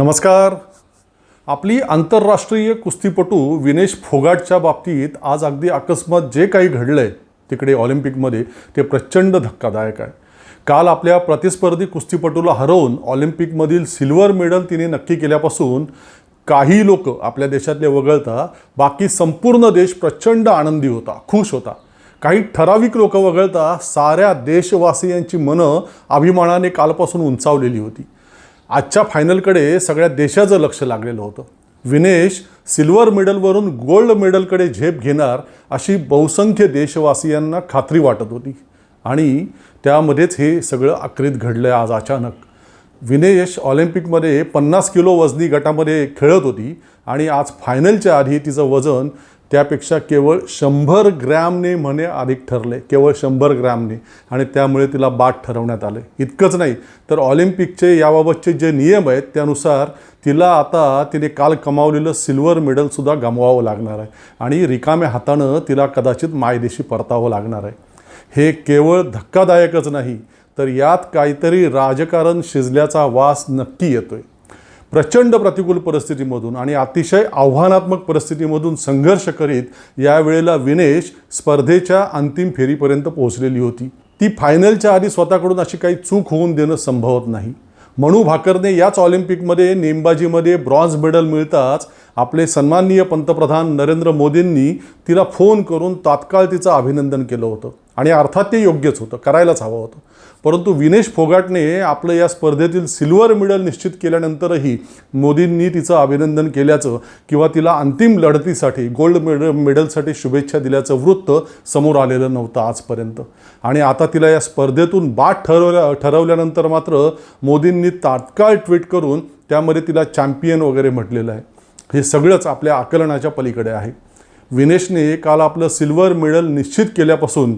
नमस्कार. आपली आंतरराष्ट्रीय कुस्तीपटू विनेश फोगाटच्या बाबतीत आज अगदी अकस्मात जे काही घडलं आहे तिकडे ऑलिम्पिकमध्ये ते प्रचंड धक्कादायक आहे. काल आपल्या प्रतिस्पर्धी कुस्तीपटूला हरवून ऑलिम्पिकमधील सिल्वर मेडल तिने नक्की केल्यापासून काही लोक आपल्या देशातले वगळता बाकी संपूर्ण देश प्रचंड आनंदी होता खुश होता. काही ठराविक लोक वगळता साऱ्या देशवासियांची मनं अभिमानाने कालपासून उंचावलेली होती. आजच्या फायनलकडे सगळ्या देशाचं लक्ष लागलेलं होतं. विनेश सिल्वर मेडलवरून गोल्ड मेडलकडे झेप घेणार अशी बहुसंख्य देशवासियांना खात्री वाटत होती. आणि त्यामध्येच हे सगळं आकृत घडलं आहे आज अचानक. विनेश ऑलिम्पिकमध्ये पन्नास किलो वजनी गटामध्ये खेळत होती आणि आज फायनलच्या आधी तिचं वजन त्यापेक्षा केवळ शंभर ग्रॅमने म्हणे अधिक ठरले केवळ शंभर ग्रॅमने. आणि त्यामुळे तिला बाद ठरवण्यात आले. इतकंच नाही तर ऑलिम्पिकचे याबाबतचे जे नियम आहेत त्यानुसार तिला आता तिने काल कमावलेलं सिल्वर मेडलसुद्धा गमवावं लागणार आहे. आणि रिकाम्या हातानं तिला कदाचित मायदेशी परतावं लागणार आहे. हे केवळ धक्कादायकच नाही तर यात काहीतरी राजकारण शिजल्याचा वास नक्की येतोय. प्रचंड प्रतिकूल परिस्थितीमधून आणि अतिशय आव्हानात्मक परिस्थितीमधून संघर्ष करीत यावेळेला विनेश स्पर्धेच्या अंतिम फेरीपर्यंत पोहोचलेली होती. ती फायनलच्या आधी स्वतःकडून अशी काही चूक होऊन देणं संभवत नाही. म्हणू भाकरने याच ऑलिम्पिकमध्ये नेमबाजीमध्ये ब्रॉन्झ मेडल मिळताच आपले सन्माननीय पंतप्रधान नरेंद्र मोदींनी तिला फोन करून तात्काळ तिचं अभिनंदन केलं होतं. आणि अर्थात ते योग्यच होतं करायलाच हवं होतं. परंतु विनेश फोगाटने आपलं या स्पर्धेतील सिल्वर मेडल निश्चित केल्यानंतरही मोदींनी तिचं अभिनंदन केल्याचं किंवा तिला अंतिम लढतीसाठी गोल्ड मेडल मेडलसाठी शुभेच्छा दिल्याचं वृत्त समोर आलेलं नव्हतं आजपर्यंत. आणि आता तिला या स्पर्धेतून बाद ठरवल्या ठरवल्यानंतर मात्र मोदींनी तात्काळ ट्विट करून त्यामध्ये तिला चॅम्पियन वगैरे म्हटलेलं आहे. हे सगळंच आपल्या आकलनाच्या पलीकडे आहे. विनेशने काल आपलं सिल्वर मेडल निश्चित केल्यापासून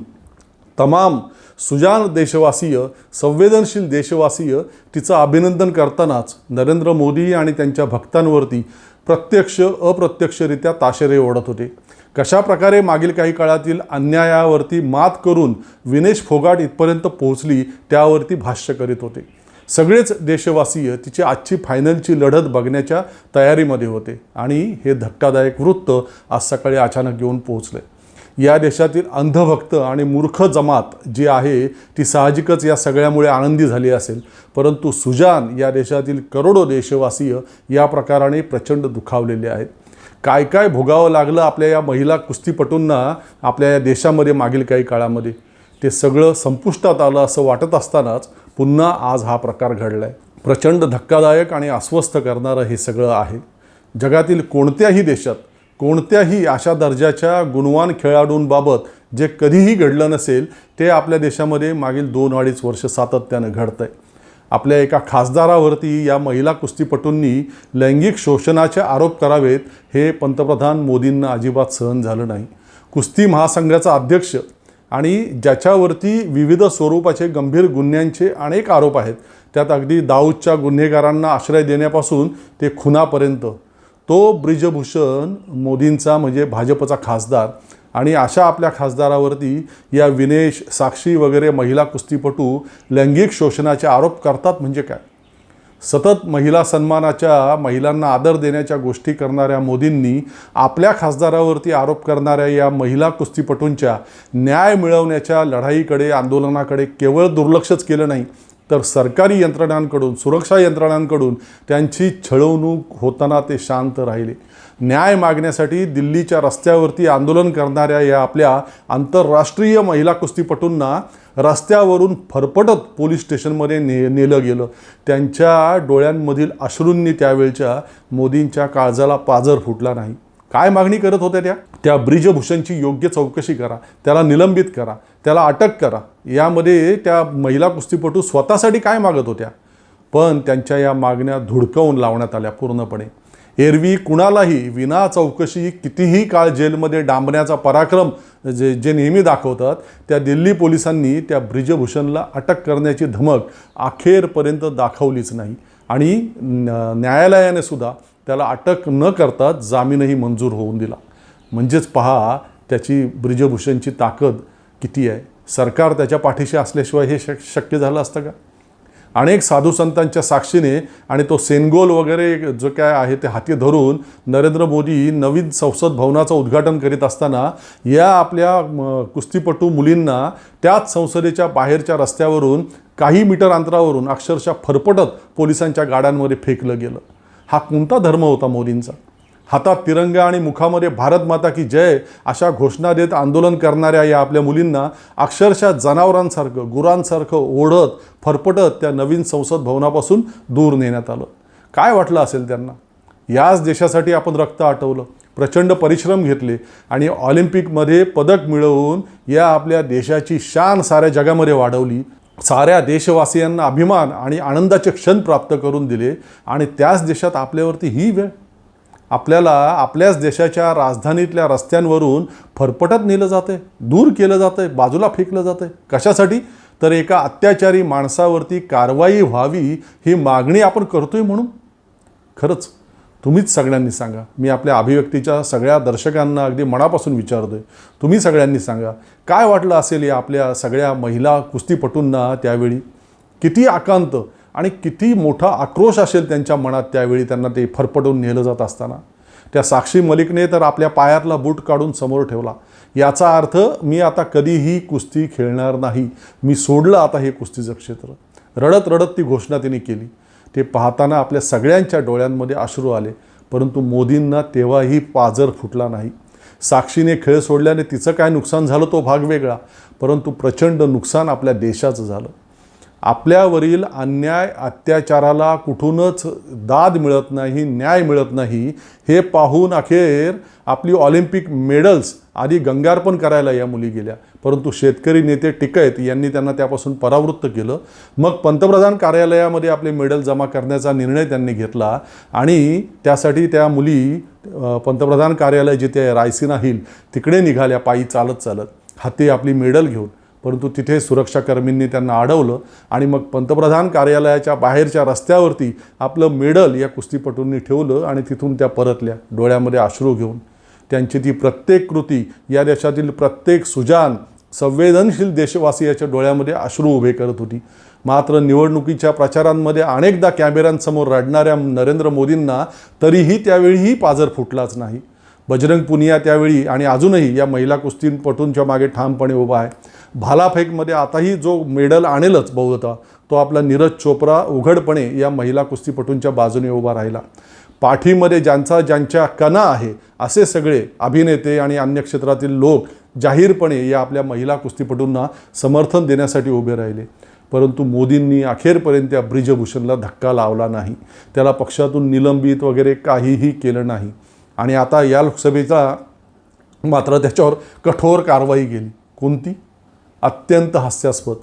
तमाम सुजान देशवासीय संवेदनशील देशवासीय तिचं अभिनंदन करतानाच नरेंद्र मोदी आणि त्यांच्या भक्तांवरती प्रत्यक्ष अप्रत्यक्षरित्या ताशेरे ओढत होते. कशा प्रकारे मागील काही काळातील अन्यायावरती मात करून विनेश फोगाट इथपर्यंत पोहोचली त्यावरती भाष्य करीत होते. सगळेच देशवासीय तिची आजची फायनलची लढत बघण्याच्या तयारीमध्ये होते आणि हे धक्कादायक वृत्त आज सकाळी अचानक येऊन पोहोचले या देशातील अंधभक्त आणि मूर्ख जमात जी आहे ती साहजिकच या सगळ्यामुळे आनंदी झाली असेल. परंतु सुजान या देशातील करोडो देशवासीय या प्रकाराने प्रचंड दुखावलेले आहेत. काय काय भोगावं लागलं आपल्या या महिला कुस्तीपटूंना आपल्या या देशामध्ये मागील काही काळामध्ये? ते सगळं संपुष्टात आलं असं वाटत असतानाच पुन्हा आज हा प्रकार घडला आहे प्रचंड धक्कादायक आणि अस्वस्थ करणारं हे सगळं आहे. जगातील कोणत्याही देशात कोणत्याही अशा दर्जाच्या गुणवान खेळाडूंबाबत जे कधीही घडलं नसेल ते आपल्या देशामध्ये मागील दोन अडीच वर्ष सातत्यानं घडतं आहे आपल्या एका खासदारावरती या महिला कुस्तीपटूंनी लैंगिक शोषणाचे आरोप करावेत हे पंतप्रधान मोदींना अजिबात सहन झालं नाही. कुस्ती महासंघाचा अध्यक्ष आणि ज्याच्यावरती विविध स्वरूपाचे गंभीर गुन्ह्यांचे अनेक आरोप आहेत त्यात अगदी दाऊदच्या गुन्हेगारांना आश्रय देण्यापासून ते खुनापर्यंत तो ब्रिजभूषण मोदींचा म्हणजे भाजपचा खासदार आणि अशा आपल्या खासदारावरती या विनेश साक्षी वगैरे महिला कुस्तीपटू लैंगिक शोषणाचे आरोप करतात म्हणजे काय? सतत महिला सन्मानाच्या महिलांना आदर देण्याच्या गोष्टी करणाऱ्या मोदींनी आपल्या खासदारावरती आरोप करणाऱ्या या महिला कुस्तीपटूंच्या न्याय मिळवण्याच्या लढाईकडे आंदोलनाकडे केवळ दुर्लक्षच केलं नाही तर सरकारी यंत्रणांकडून सुरक्षा यंत्रणांकडून त्यांची छळवणूक होताना ते शांत राहिले. न्याय मागण्यासाठी दिल्लीच्या रस्त्यावरती आंदोलन करणाऱ्या या आपल्या आंतरराष्ट्रीय महिला कुस्तीपटूंना रस्त्यावरून फरफटत पोलीस स्टेशनमध्ये ने नेलं गेलं. त्यांच्या डोळ्यांमधील अश्रूंनी त्यावेळच्या मोदींच्या काळजाला पाजर फुटला नाही. काय मागणी करत होत्या त्या? त्या ब्रिजभूषणची योग्य चौकशी करा त्याला निलंबित करा त्याला अटक करा. यामध्ये त्या महिला कुस्तीपटू स्वतःसाठी काय मागत होत्या? पण त्यांच्या या मागण्या धुडकवून लावण्यात आल्या पूर्णपणे. एरवी कुणालाही विना चौकशी कितीही काळ जेलमध्ये डांबण्याचा पराक्रम जे जे नेहमी दाखवतात त्या दिल्ली पोलिसांनी त्या ब्रिजभूषणला अटक करण्याची धमक अखेरपर्यंत दाखवलीच नाही. आणि न्यायालयाने सुद्धा त्याला अटक न करता जामीनही मंजूर होऊन दिला. म्हणजेच पहा त्याची ब्रिजभूषणची ताकद किती आहे? सरकार त्याच्या पाठीशी असल्याशिवाय हे शक शक्य झालं असतं का? अनेक साधू संतांच्या साक्षीने आणि तो सेनगोल वगैरे जो काय आहे ते हाती धरून नरेंद्र मोदी नवीन संसद भवनाचं उद्घाटन करीत असताना या आपल्या कुस्तीपटू मुलींना त्याच संसदेच्या बाहेरच्या रस्त्यावरून काही मीटर अंतरावरून अक्षरशः फरफटत पोलिसांच्या गाड्यांमध्ये फेकलं गेलं. हा कोणता धर्म होता मोदींचा? हातात तिरंगा आणि मुखामध्ये भारत माता की जय अशा घोषणा देत आंदोलन करणाऱ्या या आपल्या मुलींना अक्षरशः जनावरांसारखं गुरांसारखं ओढत फरफटत त्या नवीन संसद भवनापासून दूर नेण्यात आलं. काय वाटलं असेल त्यांना? याच देशासाठी आपण रक्त आटवलं प्रचंड परिश्रम घेतले आणि ऑलिम्पिकमध्ये पदक मिळवून या आपल्या देशाची शान साऱ्या जगामध्ये वाढवली. साऱ्या देशवासियांना अभिमान आणि आनंदाचे क्षण प्राप्त करून दिले आणि त्याच देशात आपल्यावरती ही वेळ. आपल्याला आपल्याच देशाच्या राजधानीतल्या रस्त्यांवरून फरफटत नेलं जातं दूर केलं जातं आहे बाजूला फेकलं जातं आहे कशासाठी? तर एका अत्याचारी माणसावरती कारवाई व्हावी ही मागणी आपण करतोय म्हणून. खरंच. तुम्हीच सगळ्यांनी सांगा. मी आपल्या अभिव्यक्तीच्या सगळ्या दर्शकांना अगदी मनापासून विचारतोय. तुम्ही सगळ्यांनी सांगा. काय वाटलं असेल या आपल्या सगळ्या महिला कुस्तीपटूंना त्यावेळी? किती आकांत आणि किती मोठा आक्रोश असेल त्यांच्या मनात त्यावेळी त्यांना ते फरफटून नेलं जात असताना? त्या साक्षी मलिकने तर आपल्या पायातला बूट काढून समोर ठेवला. याचा अर्थ मी आता कधीही कुस्ती खेळणार नाही. मी सोडलं आता हे कुस्तीचं क्षेत्र. रडत रडत ती घोषणा तिने केली. ते पाहताना आपल्या सगळ्यांच्या डोळ्यांमध्ये अश्रू आले. परंतु मोदींना तेव्हाही पाजर फुटला नाही. साक्षीने खेळ सोडल्याने तिचं काय नुकसान झालं तो भाग वेगळा. परंतु प्रचंड नुकसान आपल्या देशाचं झालं. आपल्यावरील अन्याय अत्याचाराला कुठूनच दाद मिळत नाही न्याय मिळत नाही हे पाहून अखेर आपली ऑलिम्पिक मेडल्स आधी गंगार्पण करायला या मुली गेल्या. परंतु शेतकरी नेते टिकैत यांनी त्यांना त्यापासून परावृत्त केलं. मग पंतप्रधान कार्यालयामध्ये आपले मेडल जमा करण्याचा निर्णय त्यांनी घेतला आणि त्यासाठी त्या मुली पंतप्रधान कार्यालय जिथे आहे, रायसिना हिल तिकडे निघाल्या पायी चालत चालत हाती आपली मेडल घेऊन. परंतु तिथे सुरक्षाकर्मींनी त्यांना अडवलं आणि मग पंतप्रधान कार्यालयाच्या बाहेरच्या रस्त्यावरती आपलं मेडल या कुस्तीपटूंनी ठेवलं आणि तिथून त्या परतल्या डोळ्यामध्ये अश्रू घेऊन. त्यांची ती प्रत्येक कृती या देशातील प्रत्येक सुजान संवेदनशील देशवासियाच्या डोळ्यामध्ये अश्रू उभे करत होती. मात्र निवडणुकीच्या प्रचारांमध्ये अनेकदा कॅमेऱ्यांसमोर रडणाऱ्या नरेंद्र मोदींना तरीही त्यावेळीही पाजर फुटलाच नाही. बजरंग पुनिया त्यावेळी आणि अजूनही या महिला कुस्तीपटूंच्या मागे ठामपणे उभा आहे. भालाफेकमध्ये आताही जो मेडल आणेलच बहुधा तो आपला नीरज चोप्रा उघडपणे या महिला कुस्तीपटूंच्या बाजूने उभा राहिला. पाठीमध्ये ज्यांचा ज्यांच्या कणा आहे असे सगळे अभिनेते आणि अन्य क्षेत्रातील लोक जाहीरपणे या आपल्या महिला कुस्तीपटूंना समर्थन देण्यासाठी उभे राहिले. परंतु मोदींनी अखेरपर्यंत त्या ब्रिजभूषणला धक्का लावला नाही. त्याला पक्षातून निलंबित वगैरे काहीही केलं नाही. आणि आता या लोकसभेचा मात्र त्याच्यावर कठोर कारवाई केली कोणती? अत्यंत हास्यास्पद.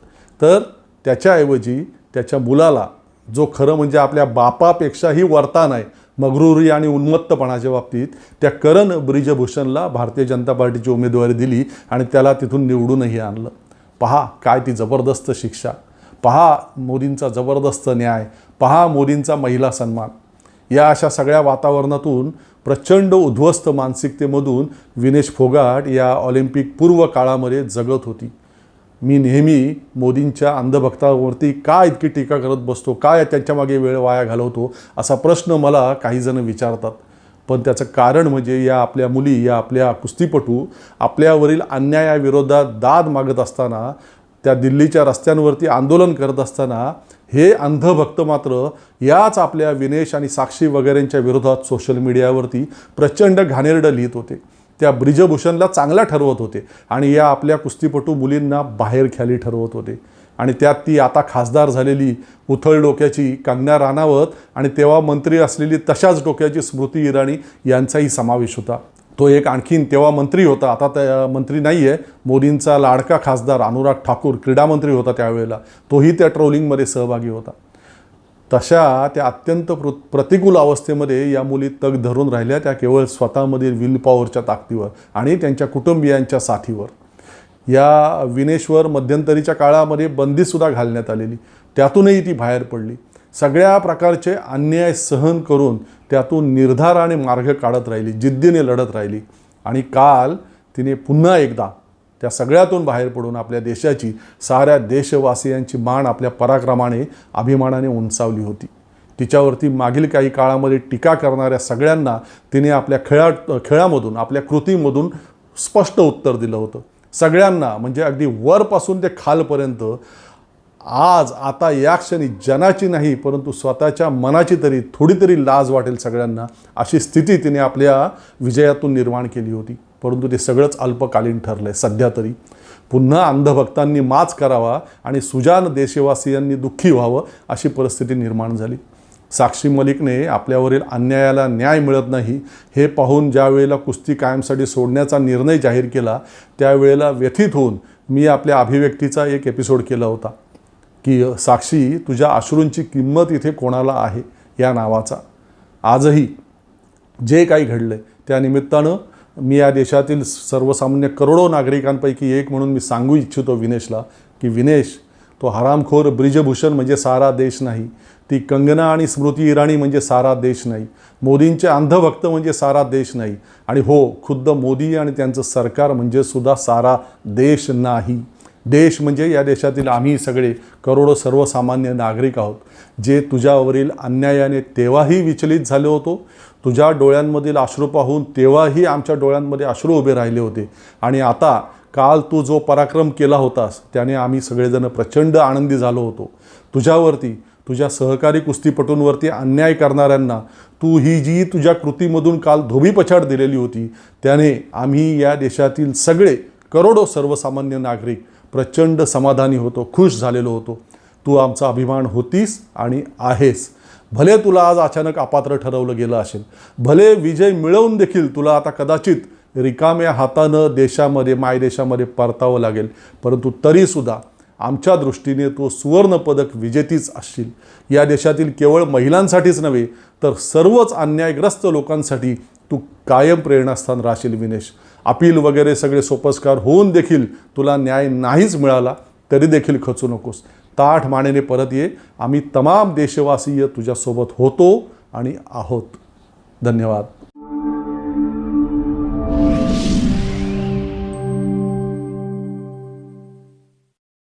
तर त्याच्याऐवजी त्याच्या मुलाला जो खरं म्हणजे आपल्या बापापेक्षाही वर्तान आहे मगरुरी आणि उन्मत्तपणाच्या बाबतीत त्या करण ब्रिजभूषणला भारतीय जनता पार्टीची उमेदवारी दिली आणि त्याला तिथून निवडूनही आणलं. पहा काय ती जबरदस्त शिक्षा. पहा मोदींचा जबरदस्त न्याय. पहा मोदींचा महिला सन्मान. या अशा सगळ्या वातावरणातून प्रचंड उद्ध्वस्त मानसिकतेमधून विनेश फोगाट या ऑलिम्पिक पूर्व काळामध्ये जगत होती. मी नेहमी मोदींच्या अंधभक्तावरती का इतकी टीका करत बसतो काय त्यांच्यामागे वेळ वाया घालवतो असा प्रश्न मला काहीजणं विचारतात. पण त्याचं कारण म्हणजे या आपल्या मुली या आपल्या कुस्तीपटू आपल्यावरील अन्यायाविरोधात दाद मागत असताना त्या दिल्लीच्या रस्त्यांवरती आंदोलन करत असताना हे अंधभक्त मात्र याच आपल्या विनेश आणि साक्षी वगैरेंच्या विरोधात सोशल मीडियावरती प्रचंड घाणेरडं लिहित होते. त्या ब्रिजभूषणला चांगला ठरवत होते आणि या आपल्या कुस्तीपटू मुलींना बाहेर ख्याली ठरवत होते. आणि त्यात ती आता खासदार झालेली उथळ डोक्याची कंगना राणावत आणि तेव्हा मंत्री असलेली तशाच डोक्याची स्मृती इराणी यांचाही समावेश होता. तो एक आणखीन तेव्हा मंत्री होता. आता त्या मंत्री नाही आहे मोदींचा लाडका खासदार अनुराग ठाकूर क्रीडा मंत्री होता त्यावेळेला. तोही त्या ट्रोलिंगमध्ये सहभागी होता. तशा त्या अत्यंत प्र प्रतिकूल अवस्थेमध्ये या मुली तग धरून राहिल्या त्या केवळ स्वतःमधील विल पॉवरच्या ताकदीवर आणि त्यांच्या कुटुंबियांच्या साथीवर. या विनेश्वर मध्यंतरीच्या काळामध्ये बंदीसुद्धा घालण्यात आलेली. त्यातूनही ती बाहेर पडली. सगळ्या प्रकारचे अन्याय सहन करून त्यातून निर्धाराने मार्ग काढत राहिली जिद्दीने लढत राहिली. आणि काल तिने पुन्हा एकदा त्या सगळ्यातून बाहेर पडून आपल्या देशाची साऱ्या देशवासियांची मान आपल्या पराक्रमाने अभिमानाने उंचावली होती. तिच्यावरती मागील काही काळामध्ये टीका करणाऱ्या सगळ्यांना तिने आपल्या खेळा खेळामधून आपल्या कृतीमधून स्पष्ट उत्तर दिलं होतं. सगळ्यांना म्हणजे अगदी वरपासून ते खालपर्यंत आज आता या क्षणी जनाची नाही परंतु स्वतःच्या मनाची तरी थोडी तरी लाज वाटेल सगळ्यांना अशी स्थिती तिने आपल्या विजयातून निर्माण केली होती. परंतु ते सगळंच अल्पकालीन ठरलं आहे सध्या तरी. पुन्हा अंधभक्तांनी माच करावा आणि सुजान देशवासियांनी दुःखी व्हावं अशी परिस्थिती निर्माण झाली. साक्षी मलिकने आपल्यावरील अन्यायाला न्याय मिळत नाही हे पाहून ज्या वेळेला कुस्ती कायमसाठी सोडण्याचा निर्णय जाहीर केला त्यावेळेला व्यथित होऊन मी आपल्या अभिव्यक्तीचा एक एपिसोड केला होता की साक्षी तुझ्या अश्रूंची किंमत इथे कोणाला आहे? या नावाचा. आजही जे काही घडलं आहे त्या निमित्तानं मी या देशातील सर्वसामान्य करोडो नागरिकांपैकी एक म्हणून मी सांगू इच्छितो विनेशला की विनेश तो हरामखोर ब्रिजभूषण म्हणजे सारा देश नाही. ती कंगना आणि स्मृती इराणी म्हणजे सारा देश नाही. मोदींचे अंधभक्त म्हणजे सारा देश नाही. आणि हो खुद्द मोदी आणि त्यांचं सरकार म्हणजे सुद्धा सारा देश नाही. देश म्हणजे या देशातील आम्ही सगळे करोडो सर्वसामान्य नागरिक आहोत. जे तुझ्यावरील अन्यायाने तेव्हाही विचलित झालो होतो तुझ्या डोळ्यांमधील अश्रू पाहून तेव्हाही आमच्या डोळ्यांमध्ये अश्रू उभे राहिले होते. आणि आता काल तू जो पराक्रम केला होतास त्याने आम्ही सगळेजण प्रचंड आनंदी झालो होतो. तुझ्यावरती तुझ्या सहकारी कुस्तीपटूंवरती अन्याय करणाऱ्यांना तू ही जी तुझ्या कृतीमधून काल धोबीपछाड दिलेली होती त्याने आम्ही या देशातील सगळे करोडो सर्वसामान्य नागरिक प्रचंड समाधानी होतो खुश झालेलो होतो. तू आमचा अभिमान होतीस आणि आहेस. भले तुला आज अचानक अपात्र ठरवलं गेलं असेल भले विजय मिळवून देखील तुला आता कदाचित रिकाम्या हातानं देशामध्ये मायदेशामध्ये परतावं लागेल परंतु तरीसुद्धा आमच्या दृष्टीने तो सुवर्णपदक विजेतीच असशील. या देशातील केवळ महिलांसाठीच नव्हे तर सर्वच अन्यायग्रस्त लोकांसाठी तू कायम प्रेरणास्थान राहशील विनेश. अपील वगैरे सगळे सोपस्कार होऊन देखील तुला न्याय नाहीच मिळाला तरी देखील खचू नकोस. ताठ मानेने परत ये. आम्ही तमाम देशवासीय तुझ्यासोबत होतो आणि आहोत. धन्यवाद.